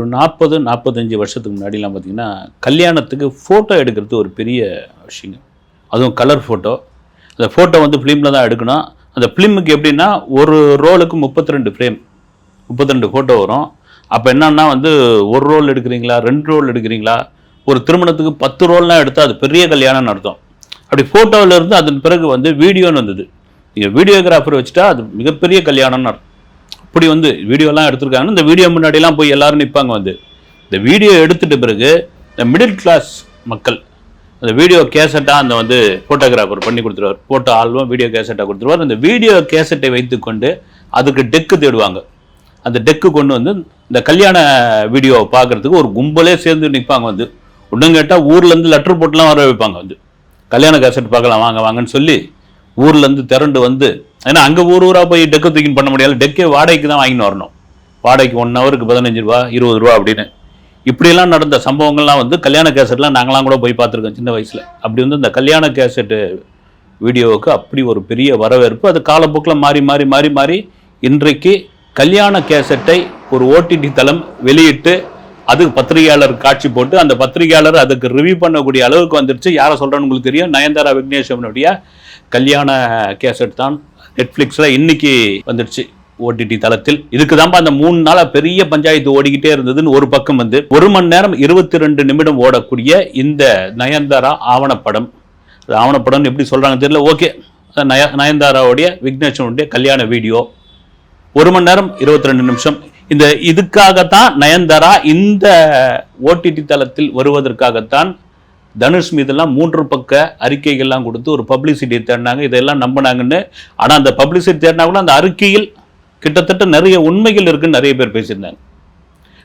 ஒரு நாற்பது நாற்பத்தஞ்சு வருஷத்துக்கு முன்னாடிலாம் பார்த்தீங்கன்னா கல்யாணத்துக்கு ஃபோட்டோ எடுக்கிறது ஒரு பெரிய விஷயங்க. அதுவும் கலர் ஃபோட்டோ அந்த ஃபோட்டோ வந்து ஃபிலிமில் தான் எடுக்கணும். அந்த ஃபிலிமுக்கு எப்படின்னா ஒரு ரோலுக்கு முப்பத்தி ரெண்டு ஃப்ரேம் முப்பத்தி ரெண்டு ஃபோட்டோ வரும். அப்போ என்னன்னா வந்து ஒரு ரோல் எடுக்கிறீங்களா ரெண்டு ரோல் எடுக்கிறீங்களா? ஒரு திருமணத்துக்கு பத்து ரோல்லாம் எடுத்தால் அது பெரிய கல்யாணம்னு அர்த்தம். அப்படி ஃபோட்டோவில் இருந்து அதன் பிறகு வந்து வீடியோன்னு வந்தது. நீங்கள் வீடியோகிராஃபர் வச்சுட்டா அது மிகப்பெரிய கல்யாணம்னு அர்த்தம். இப்படி வந்து வீடியோலாம் எடுத்திருக்காங்க இந்த வீடியோ முன்னாடிலாம் போய் எல்லாரும் நிற்பாங்க வந்து. இந்த வீடியோ எடுத்துகிட்ட பிறகு இந்த மிடில் கிளாஸ் மக்கள் அந்த வீடியோ கேசட்டாக அந்த வந்து ஃபோட்டோகிராஃபர் பண்ணி கொடுத்துருவார். ஃபோட்டோ ஆல்பம் வீடியோ கேசட்டாக கொடுத்துருவார். அந்த வீடியோ கேசட்டை வைத்துக்கொண்டு அதுக்கு டெக்கு தேடுவாங்க. அந்த டெக்கு கொண்டு வந்து இந்த கல்யாண வீடியோ பார்க்கறதுக்கு ஒரு கும்பலே சேர்ந்து நிற்பாங்க வந்து. ஒன்றும் கேட்டால் ஊர்லேருந்து லெட்டர் போட்டுலாம் வர வைப்பாங்க வந்து. கல்யாண கேசட் பார்க்கலாம் வாங்க வாங்கன்னு சொல்லி ஊர்லேருந்து திரண்டு வந்து ஏன்னா அங்கே ஊர் ஊராக போய் டெக்கு தூக்கின்னு பண்ண முடியாது. டெக்கே வாடகைக்கு தான் வாங்கின்னு வரணும். வாடகைக்கு ஒன் ஹவருக்கு பதினஞ்சு ரூபா இருபது ரூபா அப்படின்னு. இப்படியெல்லாம் நடந்த சம்பவங்கள்லாம் வந்து கல்யாண கேசட்லாம் நாங்களாம் கூட போய் பார்த்துருக்கோம் சின்ன வயசில். அப்படி வந்து இந்த கல்யாண கேசட்டு வீடியோவுக்கு அப்படி ஒரு பெரிய வரவேற்பு. அது காலப்போக்கில் மாறி மாறி மாறி மாறி இன்றைக்கு கல்யாண கேசட்டை ஒரு ஓடிடி தளம் வெளியிட்டு அதுக்கு பத்திரிகையாளர் காட்சி போட்டு அந்த பத்திரிகையாளர் அதுக்கு ரிவ்யூ பண்ணக்கூடிய அளவுக்கு வந்துருச்சு. யாரை சொல்கிறேன்னு உங்களுக்கு தெரியும்? நயன்தாரா விக்னேஸ்வரனுடைய கல்யாண கேசட் தான். நெட்ஃப்ளிக்ஸில் இன்னைக்கு வந்துடுச்சு ஓடிடி தளத்தில். இதுக்கு தான் அந்த மூணு நாளா பெரிய பஞ்சாயத்து ஓடிக்கிட்டே இருந்ததுன்னு ஒரு பக்கம் வந்து ஒரு மணி நேரம் இருபத்தி ரெண்டு நிமிடம் ஓடக்கூடிய இந்த நயன்தாரா ஆவணப்படம். ஆவணப்படம் ஆவணப்படம்னு எப்படி சொல்றாங்க தெரியல. ஓகே நய நயன்தாராவுடைய விக்னேஷனுடைய கல்யாண வீடியோ. ஒரு மணி நேரம் இருபத்தி ரெண்டு நிமிஷம். இந்த இதுக்காகத்தான் நயன்தாரா இந்த ஓடிடி தளத்தில் வருவதற்காகத்தான் தனுஷ் மீதெல்லாம் மூன்று பக்க அறிக்கைகள்லாம் கொடுத்து ஒரு பப்ளிசிட்டி தேடினாங்க. இதெல்லாம் நம்பினாங்கன்னு. ஆனால் அந்த பப்ளிசிட்டி தேடினா கூட அந்த அறிக்கையில் கிட்டத்தட்ட நிறைய உண்மைகள் இருக்குன்னு நிறைய பேர் பேசியிருந்தாங்க.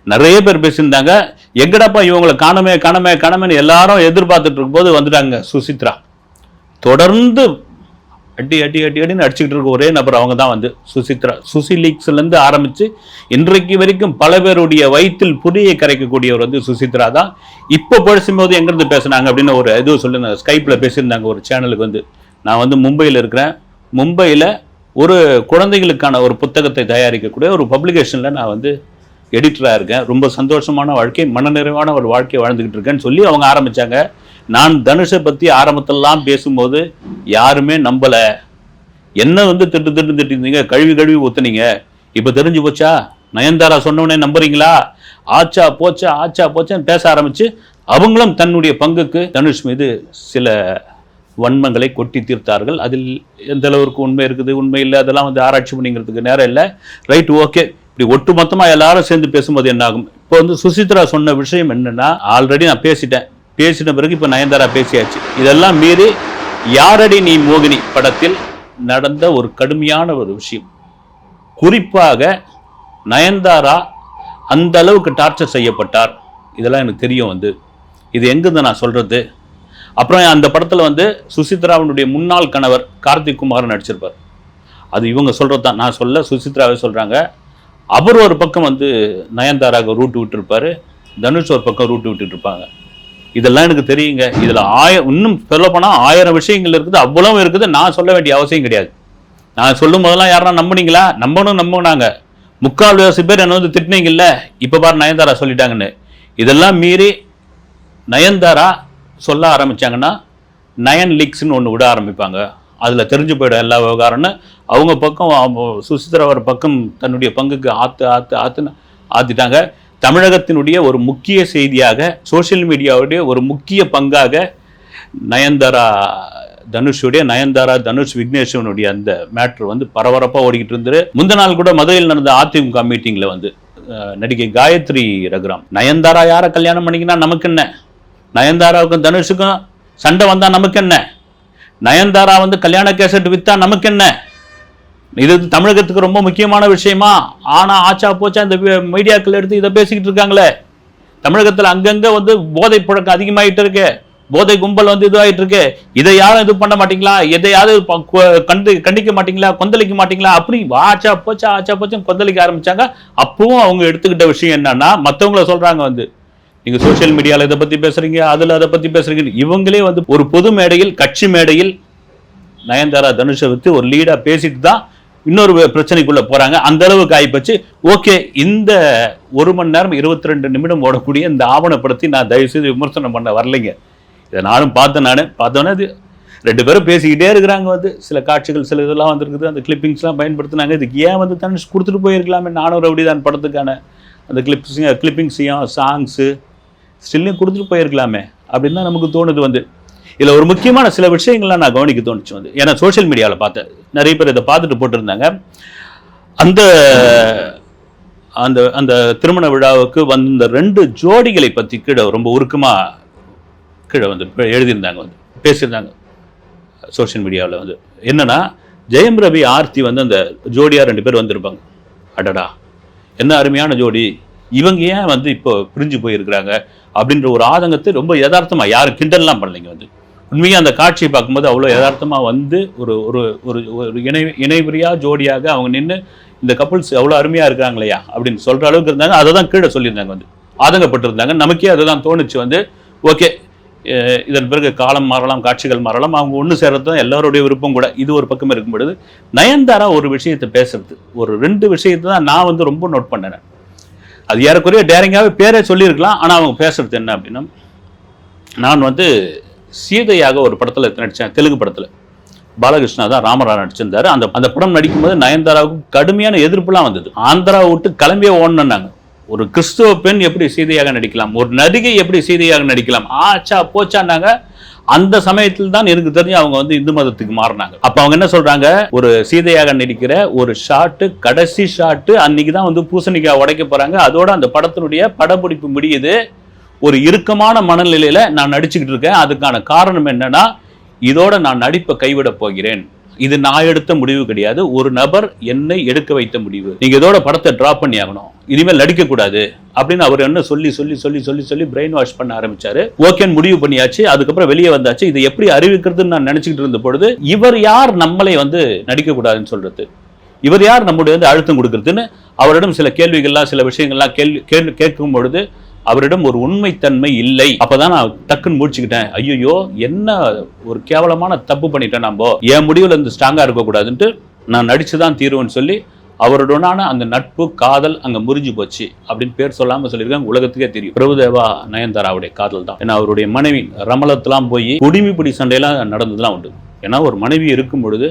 நிறைய பேர் பேசியிருந்தாங்க. எங்கடாப்பா இவங்களை காணமே காணமே காணமேன்னு எல்லாரும் எதிர்பார்த்துட்டு இருக்கும்போது வந்துட்டாங்க சுசித்ரா. தொடர்ந்து அடி அடி அடி அடின்னு அடிச்சுக்கிட்டு இருக்க ஒரே நபர் அவங்க தான் வந்து சுசித்ரா. சுசி லீக்ஸ்லேருந்து ஆரம்பித்து இன்றைக்கு வரைக்கும் பல பேருடைய வயிற்றில் புதியை கரைக்கக்கூடியவர் வந்து சுசித்ரா தான். இப்போ பேசும்போது எங்கேருந்து பேசுனாங்க அப்படின்னு ஒரு இது சொல்லுங்க ஸ்கைப்பில் பேசியிருந்தாங்க ஒரு சேனலுக்கு வந்து. நான் வந்து மும்பையில் இருக்கிறேன். மும்பையில் ஒரு குழந்தைகளுக்கான ஒரு புத்தகத்தை தயாரிக்கக்கூடிய ஒரு பப்ளிகேஷனில் நான் வந்து எடிட்டராக இருக்கேன். ரொம்ப சந்தோஷமான வாழ்க்கை மனநிறைவான ஒரு வாழ்க்கையை வாழ்ந்துக்கிட்டு இருக்கேன்னு சொல்லி அவங்க ஆரம்பித்தாங்க நான் தனுஷை பற்றி ஆரம்பத்திலலாம் பேசும்போது யாருமே நம்பலை. என்ன வந்து திட்டு திட்டு திட்டிருந்தீங்க கழுவி கழுவி ஒத்துனீங்க இப்போ தெரிஞ்சு போச்சா? நயன்தாரா சொன்னவனே நம்புறீங்களா? ஆச்சா போச்சா ஆச்சா போச்சான்னு பேச ஆரம்பித்து அவங்களும் தன்னுடைய பங்குக்கு தனுஷ் மீது சில வன்மங்களை கொட்டி தீர்த்தார்கள். அதில் எந்த அளவுக்கு உண்மை இருக்குது உண்மை இல்லை அதெல்லாம் வந்து ஆராய்ச்சி பண்ணிங்கிறதுக்கு நேரம் இல்லை. Right okay. இப்படி ஒட்டு மொத்தமாக எல்லாரும் சேர்ந்து பேசும்போது என்னாகும்? இப்போ வந்து சுசித்ரா சொன்ன விஷயம் என்னன்னா ஆல்ரெடி நான் பேசிட்டேன். பேசின பிறகு இப்போ நயன்தாரா பேசியாச்சு. இதெல்லாம் மீறி யாரடி நீ மோகினி படத்தில் நடந்த ஒரு கடுமையான ஒரு விஷயம். குறிப்பாக நயன்தாரா அந்த அளவுக்கு டார்ச்சர் செய்யப்பட்டார். இதெல்லாம் எனக்கு தெரியும் வந்து. இது எங்கேருந்து நான் சொல்கிறது அப்புறம் அந்த படத்தில் வந்து சுசித்ராவினுடைய முன்னாள் கணவர் கார்த்திக் குமார் நடிச்சிருப்பார். அது இவங்க சொல்கிறது தான் நான் சொல்ல சுசித்ராவே சொல்கிறாங்க அவர் ஒரு பக்கம் வந்து நயன்தாராக ரூட்டு விட்டுருப்பார். தனுஷ் ஒரு பக்கம் ரூட்டு விட்டுட்டு இருப்பாங்க. இதெல்லாம் எனக்கு தெரியுங்க. இதில் ஆய இன்னும் சொல்லப்போனால் ஆயிரம் விஷயங்கள் இருக்குது. அவ்வளவும் இருக்குது. நான் சொல்ல வேண்டிய அவசியம் கிடையாது. நான் சொல்லும் போதெல்லாம் யாரா நம்புனீங்களா? நம்பணும் நம்பினாங்க. முக்கால்வாசி பேர் என்ன வந்து திட்டினீங்கல்ல? இப்போ பாரு நயன்தாரா சொல்லிட்டாங்கன்னு. இதெல்லாம் மீறி நயன்தாரா சொல்ல ஆரம்பிச்சாங்கன்னா நயன் லீக்ஸ்னு ஒன்று விட ஆரம்பிப்பாங்க. அதில் தெரிஞ்சு போயிடும் எல்லா விவகாரம்னு. அவங்க பக்கம் அவங்க சுசித்ரா பக்கம் தன்னுடைய பங்குக்கு ஆற்று ஆற்று ஆற்றுன்னு ஆற்றிட்டாங்க தமிழகத்தினுடைய ஒரு முக்கிய செய்தியாக சோஷியல் மீடியாவுடைய ஒரு முக்கிய பங்காக நயன்தாரா தனுஷுடைய நயன்தாரா தனுஷ் விக்னேஸ்வரனுடைய அந்த மேட்ரு வந்து பரபரப்பாக ஓடிக்கிட்டு இருந்தது. முந்த நாள் கூட மதுரையில் நடந்த அதிமுக மீட்டிங்கில் வந்து நடிகை காயத்ரி ரகுராம் நயன்தாரா யாரை கல்யாணம் பண்ணிக்கினா நமக்கு என்ன? நயன்தாராவுக்கும் தனுஷுக்கும் சண்டை வந்தால் நமக்கு என்ன? நயன்தாரா வந்து கல்யாண கேசட் வித்தா நமக்கு என்ன? இது தமிழகத்துக்கு ரொம்ப முக்கியமான விஷயமா? ஆனா ஆச்சா போச்சா இந்த மீடியாக்கள் எடுத்து இதை பேசிக்கிட்டு இருக்காங்களே? தமிழகத்தில் அங்கங்க வந்து போதை புழக்கம் அதிகமாயிட்டு இருக்கு. போதை கும்பல் வந்து இதுவாயிட்டு இருக்கு. இதை யாரும் இது பண்ண மாட்டீங்களா? எதையாவது கண்டு கண்டிக்க மாட்டீங்களா? கொந்தளிக்க மாட்டீங்களா? அப்படி ஆச்சா போச்சா ஆச்சா போச்சா கொந்தளிக்க ஆரம்பிச்சாங்க. அப்பவும் அவங்க எடுத்துக்கிட்ட விஷயம் என்னன்னா மற்றவங்கள சொல்றாங்க வந்து. நீங்க சோஷியல் மீடியால இதை பத்தி பேசுறீங்க அதுல அதை பத்தி பேசுறீங்க இவங்களே வந்து ஒரு பொது மேடையில் கட்சி மேடையில் நயன்தாரா தனுஷை வச்சு ஒரு லீடா பேசிட்டு தான் இன்னொரு பிரச்சனைக்குள்ள போறாங்க. அந்த அளவுக்கு ஆகிப்போச்சு ஓகே இந்த ஒரு மணி நேரம் இருபத்தி ரெண்டு நிமிடம் ஓடக்கூடிய இந்த ஆவணப்படுத்தி நான் தயவு செய்து விமர்சனம் பண்ண வரலைங்க. இதை நானும் பார்த்தேன் நான். பார்த்தோன்னே அது ரெண்டு பேரும் பேசிக்கிட்டே இருக்கிறாங்க வந்து. சில காட்சிகள் சில இதெல்லாம் வந்திருக்குது. அந்த கிளிப்பிங்ஸ்லாம் பயன்படுத்தினாங்க. இதுக்கு ஏன் வந்து தனி கொடுத்துட்டு போயிருக்கலாமே? நானும் ரவுடிதான் படத்துக்கான அந்த கிளிப்ஸ் கிளிப்பிங்ஸையும் சாங்ஸு ஸ்டில்லையும் கொடுத்துட்டு போயிருக்கலாமே. அப்படின்னு தான் நமக்கு தோணுது வந்து. இதில் ஒரு முக்கியமான சில விஷயங்கள்லாம் நான் கவனிக்க தோணுச்சு வந்து. ஏன்னா சோஷியல் மீடியாவில் பார்த்தேன் நிறைய பேர் இதை பார்த்துட்டு போட்டிருந்தாங்க. அந்த அந்த அந்த திருமண விழாவுக்கு வந்த ரெண்டு ஜோடிகளை பற்றி கீழே ரொம்ப உருக்கமாக கீழே வந்து எழுதியிருந்தாங்க வந்து. பேசியிருந்தாங்க. சோஷியல் மீடியாவில் வந்து. என்னென்னா ஜெயம் ரவி ஆர்த்தி வந்து அந்த ஜோடியாக ரெண்டு பேர் வந்திருப்பாங்க. அடடா. என்ன அருமையான ஜோடி. இவங்க ஏன் வந்து இப்போ பிரிஞ்சு போயிருக்கிறாங்க? அப்படின்ற ஒரு ஆதங்கத்தை ரொம்ப யதார்த்தமாக யாரும் கிண்டல்லாம் பண்ணலைங்க வந்து. உண்மையாக அந்த காட்சியை பார்க்கும்போது அவ்வளோ யதார்த்தமாக வந்து ஒரு ஒரு ஒரு ஒரு இணை இணைபிரியா ஜோடியாக அவங்க நின்று இந்த கப்புள்ஸ் அவ்வளோ அருமையாக இருக்கிறாங்களையா அப்படின்னு சொல்கிற அளவுக்கு இருந்தாங்க. அதை தான் கீழே சொல்லியிருந்தாங்க வந்து. ஆதங்கப்பட்டிருந்தாங்க. நமக்கே அதுதான் தோணுச்சு வந்து ஓகே இதன் பிறகு காலம் மாறலாம் காட்சிகள் மாறலாம். அவங்க ஒன்று சேர்றது தான் எல்லாருடைய விருப்பம் கூட. இது ஒரு பக்கம் இருக்கும் பொழுது நயன்தாரா ஒரு விஷயத்தை பேசுறது. ஒரு ரெண்டு விஷயத்தை தான் நான் வந்து ரொம்ப நோட் பண்ணினேன் அது ஏறக்குறைய டேரிங்காகவே பேரே சொல்லியிருக்கலாம். ஆனால் அவங்க பேசுறது என்ன அப்படின்னா நான் வந்து சீதையாக ஒரு படத்தில் நடித்தேன் தெலுங்கு படத்தில். பாலகிருஷ்ணா தான் ராமரா நடிச்சிருந்தாரு. அந்த அந்த படம் நடிக்கும்போது நயன்தாராவுக்கு கடுமையான எதிர்ப்புலாம் வந்தது. ஆந்திராவை விட்டு கிளம்பியே ஓடணுன்னாங்க ஒரு கிறிஸ்துவ பெண் எப்படி சீதையாக நடிக்கலாம்? ஒரு நடிகை எப்படி சீதையாக நடிக்கலாம்? ஆச்சா போச்சான்னாங்க. அந்த சமயத்தில் தான் எனக்கு தெரிஞ்சு அவங்க வந்து இந்து மதத்துக்கு மாறினாங்க. அப்போ அவங்க என்ன சொல்றாங்க? ஒரு சீதையாக நடிக்கிற ஒரு ஷாட்டு கடைசி ஷாட்டு அன்னைக்கு தான் வந்து பூசணிக்காய் உடைக்க போறாங்க. அதோட அந்த படத்தினுடைய படப்பிடிப்பு முடியுது. ஒரு இறுக்கமான மனநிலையில நான் நடிச்சுக்கிட்டு இருக்கேன். அதுக்கான காரணம் என்னன்னா இதோட நான் நடிப்பை கைவிடப் போகிறேன். இது நான் எடுத்த முடிவு கிடையாது. ஒரு நபர் என்னை எடுக்க வைத்த முடிவு. நீங்க இதோட படத்தை ட்ராப் பண்ணி ஆகணும். இனிமேல் நடிக்க கூடாது அப்படின்னு அவர் என்ன சொல்லி சொல்லி சொல்லி சொல்லி சொல்லி பிரெயின் வாஷ் பண்ண ஆரம்பிச்சாரு. ஓகேன்னு முடிவு பண்ணியாச்சு. அதுக்கப்புறம் வெளியே வந்தாச்சு. இதை எப்படி அறிவிக்கிறதுன்னு நான் நினைச்சுக்கிட்டு இருந்த பொழுது இவர் யார் நம்மளை வந்து நடிக்க கூடாதுன்னு சொல்றது? இவர் யார் நம்முடைய வந்து அழுத்தம் கொடுக்கறதுன்னு? அவரிடம் சில கேள்விகள்லாம் சில விஷயங்கள்லாம் கேள்வி கேள்வி கேட்கும் பொழுது அவரிடம் ஒரு உண்மைத்தன்மை இல்லை. அப்பதான் நான் டக்குன்னு முடிச்சுக்கிட்டேன். ஐயோ என்ன ஒரு கேவலமான தப்பு பண்ணிட்டேன் நம்ம. என் முடிவில் இருந்து ஸ்ட்ராங்காக இருக்கக்கூடாதுன்ட்டு நான் நடிச்சுதான் தீருவேன்னு சொல்லி அவருடனான அந்த நட்பு காதல் அங்க முறிஞ்சு போச்சு அப்படின்னு பேர் சொல்லாம சொல்லியிருக்காங்க. உலகத்துக்கே தெரியும். பிரபுதேவா நயன்தாராவுடைய காதல் தான். ஏன்னா அவருடைய மனைவி ரமலத்தெலாம் போய் குடிமிப்பிடி சண்டையெல்லாம் நடந்ததுலாம் உண்டு. ஏன்னா ஒரு மனைவி இருக்கும் பொழுது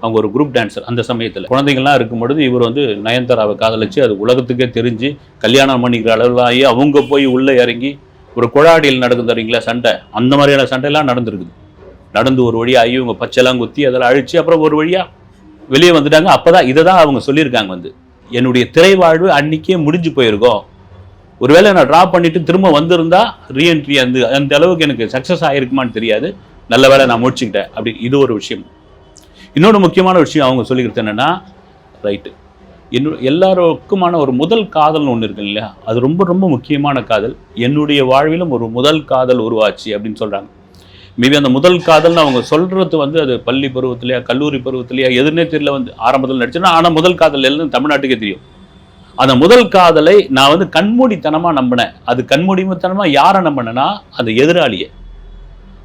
அவங்க ஒரு குரூப் டான்சர் அந்த சமயத்தில். குழந்தைங்கள்லாம் இருக்கும் பொழுது இவர் வந்து நயன்தாராவை காதலிச்சு அது உலகத்துக்கே தெரிஞ்சு கல்யாணம் பண்ணிக்கிற அளவில் ஆகி அவங்க போய் உள்ளே இறங்கி ஒரு குழாடியில் நடக்கும் தரீங்களா சண்டை? அந்த மாதிரியான சண்டையெல்லாம் நடந்திருக்குது. நடந்து ஒரு வழியாக ஆகி இவங்க பச்சைலாம் குத்தி அதெல்லாம் அழிச்சு அப்புறம் ஒரு வழியாக வெளியே வந்துட்டாங்க. அப்போ தான் இதை தான் அவங்க சொல்லியிருக்காங்க வந்து. என்னுடைய திரை வாழ்வு அன்னைக்கே முடிஞ்சு போயிருக்கோம் ஒருவேளை நான் ட்ராப் பண்ணிட்டு திரும்ப வந்திருந்தா ரீஎன்ட்ரி அந்த அந்த அளவுக்கு எனக்கு சக்ஸஸ் ஆகிருக்குமான்னு தெரியாது. நல்ல வேளை நான் முடிச்சுக்கிட்டேன். அப்படி இது ஒரு விஷயம். இன்னொரு முக்கியமான விஷயம் அவங்க சொல்லிக்கிறது என்னன்னா ரைட்டு என்னோட எல்லாருக்குமான ஒரு முதல் காதல்னு ஒன்று இருக்கு இல்லையா? அது ரொம்ப ரொம்ப முக்கியமான காதல். என்னுடைய வாழ்விலும் ஒரு முதல் காதல் உருவாச்சு அப்படின்னு சொல்கிறாங்க மேபி அந்த முதல் காதல்னு அவங்க சொல்கிறது வந்து அது பள்ளி பருவத்திலையா கல்லூரி பருவத்திலையா எதுனே தெரியல வந்து ஆரம்பத்தில் நடிச்சேன்னா ஆனால் முதல் காதல் எல்லாம் தமிழ்நாட்டுக்கே தெரியும். அந்த முதல் காதலை நான் வந்து கண்மூடித்தனமாக நம்பினேன். அது கண்மூடித்தனமாக யாரை நம்பினேன்னா அந்த எதிராளியை.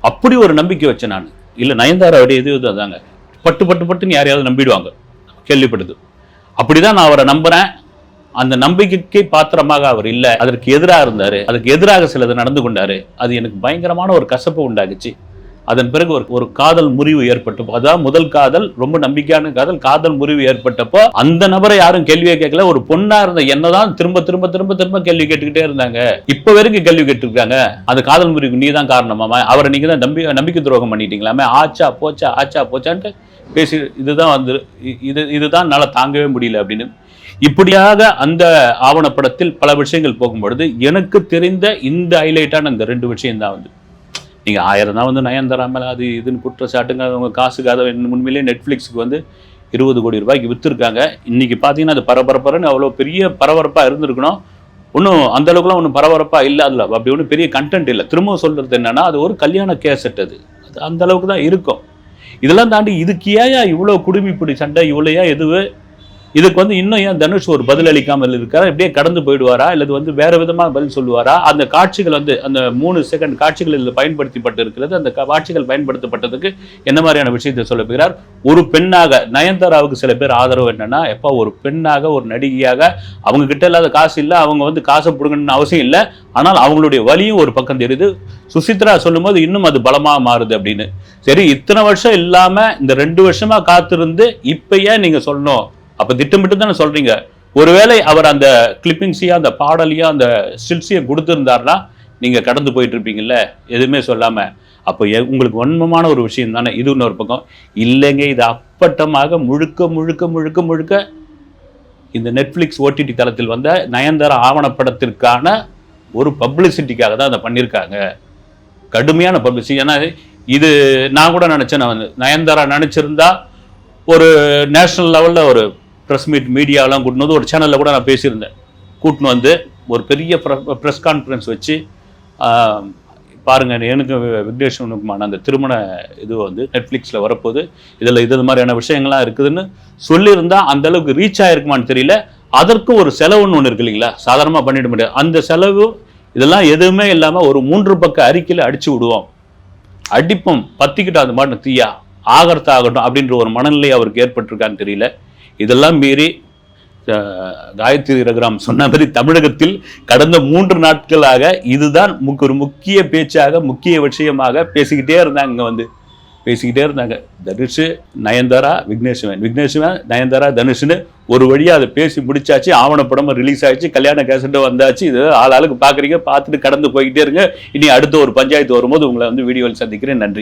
அப்படி ஒரு நம்பிக்கை வச்சேன் நான். இல்லை நயன்தாராவுடைய இது இது அதாங்க. பட்டு பட்டு பட்டுன்னு யாரையாவது நம்பிடுவாங்க. கேள்விப்படுது. அப்படிதான் நான் அவரை நம்புறேன். அந்த நம்பிக்கைக்கு பாத்திரமாக அவர் இல்லை. அதற்கு எதிராக இருந்தாரு. அதுக்கு எதிராக சிலது நடந்து கொண்டாரு. அது எனக்கு பயங்கரமான ஒரு கசப்பு உண்டாகுச்சு. அதன் பிறகு ஒரு ஒரு காதல் முறிவு ஏற்பட்டப்போ அதான் முதல் காதல் ரொம்ப நம்பிக்கையான காதல் காதல் முறிவு ஏற்பட்டப்போ அந்த நபரை யாரும் கேள்வியை கேட்கல. ஒரு பொண்ணா இருந்த என்னதான் திரும்ப திரும்ப திரும்ப திரும்ப கேள்வி கேட்டுக்கிட்டே இருந்தாங்க. இப்ப வரைக்கும் கேள்வி கேட்டுருக்காங்க. அந்த காதல் முறிவுக்கு நீ தான் காரணமாமா அவரை நீங்க தான் நம்பி நம்பிக்கை துரோகம் பண்ணிட்டீங்களாமே? ஆச்சா போச்சா ஆச்சா போச்சான்ட்டு பேசி இதுதான் வந்து இது இதுதான் என்னால் தாங்கவே முடியல அப்படின்னு. இப்படியாக அந்த ஆவணப்படத்தில் பல விஷயங்கள் போகும்பொழுது எனக்கு தெரிந்த இந்த ஹைலைட்டான இந்த ரெண்டு விஷயம் தான் வந்து. நீங்கள் ஆயிரம் தான் வந்து நயன்தாரா தராமல் அது இதுன்னு குற்றச்சாட்டுங்க அவங்க காசுக்கு அதை உண்மையிலேயே நெட்ஃப்ளிக்ஸுக்கு வந்து இருபது கோடி ரூபாய்க்கு விற்றுருக்காங்க இன்றைக்கி பார்த்தீங்கன்னா அது பரபரப்பரன்னு அவ்வளோ பெரிய பரபரப்பாக இருந்திருக்கணும். ஒன்றும் அந்த அளவுக்குலாம் ஒன்றும் பரபரப்பாக இல்லை. அதில் அப்படி ஒன்றும் பெரிய கண்டென்ட் இல்லை. திரும்பவும் சொல்கிறது என்னென்னா அது ஒரு கல்யாண கேசட் அது. அது அந்த அளவுக்கு தான் இருக்கும். இதெல்லாம் தாண்டி இதுக்கு ஏயா இவ்வளோ குடுமிப்பிடி சண்டை இவ்வளோயா எதுவும் இதுக்கு வந்து இன்னும் ஏன் தனுஷ் ஒரு பதில் அளிக்காமல் இருக்காரா? இப்படியே கடந்து போயிடுவாரா? அல்லது வந்து வேற விதமாக பதில் சொல்லுவாரா? அந்த காட்சிகள் வந்து அந்த மூணு செகண்ட் காட்சிகள் இதில் பயன்படுத்தப்பட்டு இருக்கிறது அந்த காட்சிகள் பயன்படுத்தப்பட்டதுக்கு என்ன மாதிரியான விஷயத்தை சொல்ல போகிறார்? ஒரு பெண்ணாக நயன்தாராவுக்கு சில பேர் ஆதரவு என்னன்னா எப்போ ஒரு பெண்ணாக ஒரு நடிகையாக அவங்க கிட்ட இல்லாத காசு இல்லை அவங்க வந்து காசை பிடுங்கணும்னு அவசியம் இல்லை. ஆனால் அவங்களுடைய வலியும் ஒரு பக்கம் தெரியுது. சுசித்ரா சொல்லும்போது இன்னும் அது பலமாக மாறுது அப்படின்னு. சரி இத்தனை வருஷம் இல்லாமல் இந்த ரெண்டு வருஷமாக காத்திருந்து இப்போ ஏன் நீங்கள் சொல்லணும்? அப்போ திட்டமிட்டு தானே சொல்றீங்க? ஒருவேளை அவர் அந்த கிளிப்பிங்ஸையோ அந்த பாடலையோ அந்த ஸ்டில்ஸையோ கொடுத்துருந்தாருன்னா நீங்கள் கடந்து போயிட்டு இருப்பீங்கல்ல எதுவுமே சொல்லாமல் அப்போ எ- உங்களுக்கு உண்மமான ஒரு விஷயம் தானே? இது இன்னொரு பக்கம். இல்லைங்க இது அப்பட்டமாக முழுக்க முழுக்க முழுக்க முழுக்க இந்த நெட்ஃப்ளிக்ஸ் ஓடிடி தளத்தில் வந்த நயன்தாரா ஆவணப்படத்திற்கான ஒரு பப்ளிசிட்டிக்காக தான் அதை பண்ணியிருக்காங்க. கடுமையான பப்ளிசிட்டி ஏன்னா இது நான் கூட நினச்சேன் நான் வந்து நயன்தாரா நினச்சிருந்தா ஒரு நேஷ்னல் லெவலில் ஒரு ப்ரெஸ் மீட் மீடியாலாம் கூட்டினு வந்து ஒரு சேனலில் கூட நான் பேசியிருந்தேன். கூட்டின்னு வந்து ஒரு பெரிய ப்ரெஸ் கான்ஃபரன்ஸ் வச்சு பாருங்கள் எனக்கு விக்னேஸ்வரனுக்குமான அந்த திருமண இது வந்து நெட்ஃப்ளிக்ஸில் வரப்போகுது. இதில் இது மாதிரியான விஷயங்கள்லாம் இருக்குதுன்னு சொல்லியிருந்தால் அந்த அளவுக்கு ரீச் ஆகிருக்குமான்னு தெரியல. அதற்கும் ஒரு செலவுன்னு ஒன்று இருக்கு இல்லைங்களா? சாதாரணமாக பண்ணிட முடியாது. அந்த செலவு இதெல்லாம் எதுவுமே இல்லாமல் ஒரு மூன்று பக்க அறிக்கையில் அடித்து விடுவோம். அடிப்போம் பத்திக்கிட்டோம் அந்த மாட்டு தீயா? ஆகிறதாகட்டும் ஆகட்டும் அப்படின்ற ஒரு மனநிலை அவருக்கு ஏற்பட்டிருக்கான்னு தெரியல. இதெல்லாம் மீறி காயத்ரி ரகுராம் சொன்ன மாதிரி தமிழகத்தில் கடந்த மூன்று நாட்களாக இதுதான் முக்- ஒரு முக்கிய பேச்சாக முக்கிய விஷயமாக பேசிக்கிட்டே இருந்தாங்க இங்கே வந்து பேசிக்கிட்டே இருந்தாங்க. தனுஷ் நயன்தாரா விக்னேஷ்வன். விக்னேஷ்வன் நயன்தாரா தனுஷ்னு ஒரு வழியாக அதை பேசி முடிச்சாச்சு ஆவணப்படமும் ரிலீஸ் ஆயிடுச்சு கல்யாண கேசட்டும் வந்தாச்சு. இது ஆள் ஆளுக்கு பார்க்குறீங்க பார்த்துட்டு கடந்து போய்கிட்டே இருங்க. இனி அடுத்த ஒரு பஞ்சாயத்து வரும்போது உங்களை வந்து வீடியோவில் சந்திக்கிறேன். நன்றி.